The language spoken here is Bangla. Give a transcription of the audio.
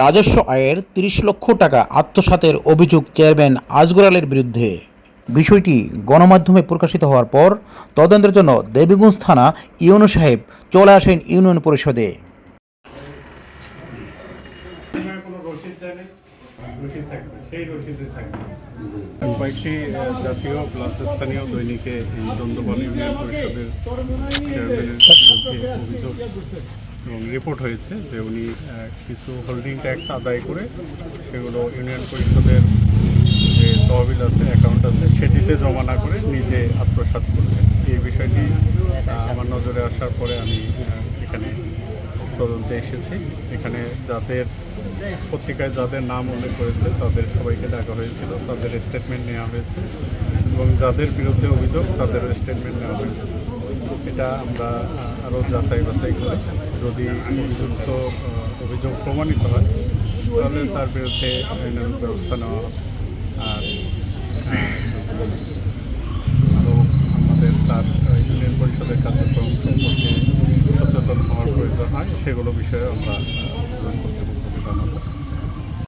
রাজস্ব আয়ের তিরিশ লক্ষ টাকা আত্মসাতের অভিযোগ চেয়ারম্যান আজগর আলীর বিরুদ্ধে। বিষয়টি গণমাধ্যমে প্রকাশিত হওয়ার পর তদন্তের জন্য দেবীগঞ্জ থানা ইউনো সাহেব চলে আসেন ইউনিয়ন পরিষদে। থাকবে কয়েকটি জাতীয় প্লাস স্থানীয় দৈনিকে এই ইউনিয়ন পরিষদের চেয়ারম্যানের অভিযোগ এবং রিপোর্ট হয়েছে যে উনি কিছু হোল্ডিং ট্যাক্স আদায় করে সেগুলো ইউনিয়ন পরিষদের যে তহবিল আছে অ্যাকাউন্ট আছে, সেটিতে জমা না করে নিজে আত্মসাৎ করছে। এই বিষয়টি আমার নজরে আসার পরে আমি এখানে তদন্তে এসেছি। এখানে যাদের, পত্রিকায় যাদের নাম উল্লেখ করেছে, তাদের সবাইকে ডাকা হয়েছিল, তাদের স্টেটমেন্ট নেওয়া হয়েছে এবং যাদের বিরুদ্ধে অভিযোগ তাদের স্টেটমেন্ট নেওয়া হয়েছে। এটা আমরা আরও যাচাই বাছাই করে যদি অভিযুক্ত অভিযোগ প্রমাণিত হয়, তাহলে তার বিরুদ্ধে আইনের ব্যবস্থা নেওয়া হবে আর আরও আমাদের তার ইউনিয়ন পরিষদের কার্যক্রম সম্পর্কে সচেতন হওয়ার প্রয়োজন হয়, সেগুলো বিষয়ে আমরা করতে